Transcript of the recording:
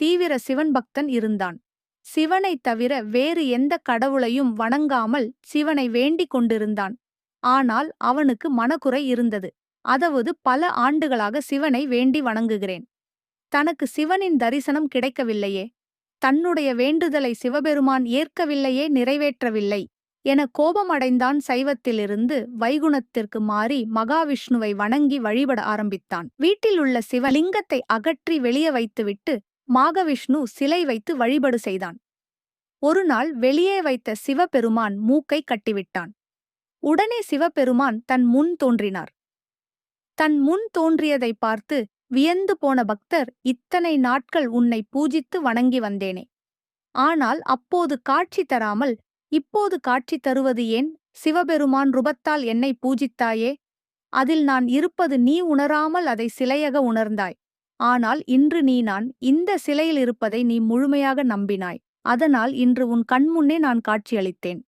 தீவிர சிவன் பக்தன் இருந்தான். சிவனைத் தவிர வேறு எந்த கடவுளையும் வணங்காமல் சிவனை வேண்டிக் கொண்டிருந்தான். ஆனால் அவனுக்கு மனக்குறை இருந்தது. அதாவது பல ஆண்டுகளாக சிவனை வேண்டி வணங்குகிறேன். தனக்கு சிவனின் தரிசனம் கிடைக்கவில்லையே. தன்னுடைய வேண்டுதலை சிவபெருமான் ஏற்கவில்லையே நிறைவேற்றவில்லை என கோபமடைந்தான் சைவத்திலிருந்து வைகுணத்திற்கு மாறி மகாவிஷ்ணுவை வணங்கி வழிபட ஆரம்பித்தான். வீட்டிலுள்ள சிவலிங்கத்தை அகற்றி வெளியே வைத்துவிட்டு மாகவிஷ்ணு சிலை வைத்து வழிபடு செய்தான். ஒருநாள் வெளியே வைத்த சிவபெருமான் மூக்கை கட்டிவிட்டான். உடனே சிவபெருமான் தன் முன் தோன்றினார். தன் முன் தோன்றியதை பார்த்து வியந்து போன பக்தர் இத்தனை நாட்கள் உன்னை பூஜித்து வணங்கி வந்தேனே. ஆனால் அப்போது காட்சி தராமல் இப்போது காட்சி தருவது ஏன்? சிவபெருமான் ருபத்தால் என்னை பூஜித்தாயே? அதில் நான் இருப்பது நீ உணராமல் அதை சிலையக உணர்ந்தாய். ஆனால் இன்று நீ நான் இந்த சிலையில் இருப்பதை நீ முழுமையாக நம்பினாய். அதனால் இன்று உன் கண்முன்னே நான் காட்சியளித்தேன்.